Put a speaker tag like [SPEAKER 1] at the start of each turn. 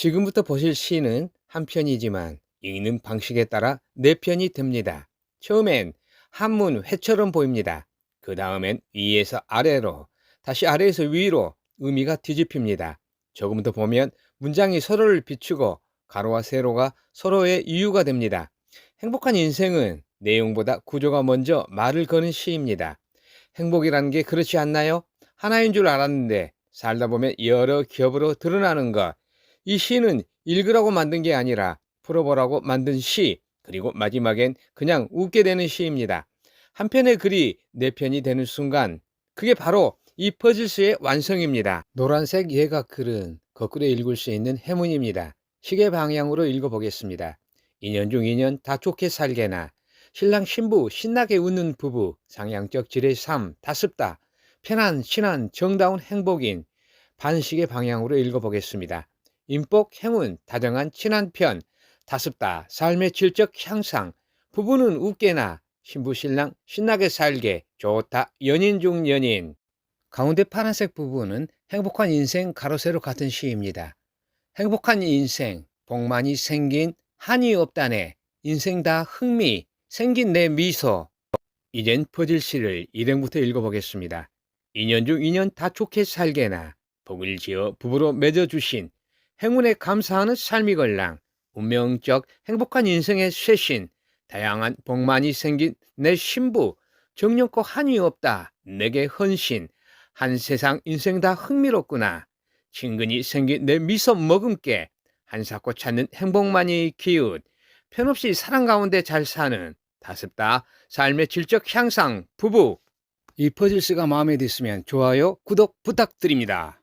[SPEAKER 1] 지금부터 보실 시는 한 편이지만 읽는 방식에 따라 네 편이 됩니다. 처음엔 한문 회처럼 보입니다. 그 다음엔 위에서 아래로, 다시 아래에서 위로 의미가 뒤집힙니다. 조금 더 보면 문장이 서로를 비추고 가로와 세로가 서로의 이유가 됩니다. 행복한 인생은 내용보다 구조가 먼저 말을 거는 시입니다. 행복이라는 게 그렇지 않나요? 하나인 줄 알았는데 살다 보면 여러 겹으로 드러나는 것. 이 시는 읽으라고 만든 게 아니라 풀어보라고 만든 시, 그리고 마지막엔 그냥 웃게 되는 시입니다. 한 편의 글이 네 편이 되는 순간, 그게 바로 이 퍼즐스의 완성입니다. 노란색 예각 글은 거꾸로 읽을 수 있는 해문입니다. 시계 방향으로 읽어보겠습니다. 2년 중 2년 다 좋게 살게나 신랑 신부 신나게 웃는 부부 상향적 질의 삶 다습다 편한 친한 정다운 행복인 반식의 방향으로 읽어보겠습니다. 인복 행운 다정한 친한 편 다습다 삶의 질적 향상 부부는 웃게나 신부 신랑 신나게 살게 좋다 연인 중 연인 가운데 파란색 부분은 행복한 인생 가로세로 같은 시입니다. 행복한 인생 복 많이 생긴 한이 없다네 인생 다 흥미 생긴 내 미소 이젠 퍼즐 시를 일행부터 읽어보겠습니다. 2년 중 2년 다 좋게 살게나 복을 지어 부부로 맺어주신 행운에 감사하는 삶이 걸랑 운명적 행복한 인생의 쇄신 다양한 복 많이 생긴 내 신부 정령코 한이 없다 내게 헌신 한 세상 인생 다 흥미롭구나 친근히 생긴 내 미소 머금게 한사코 찾는 행복만이 기웃 편없이 사랑 가운데 잘 사는 다습다 삶의 질적 향상 부부 이 퍼즐스가 마음에 드시면 좋아요 구독 부탁드립니다.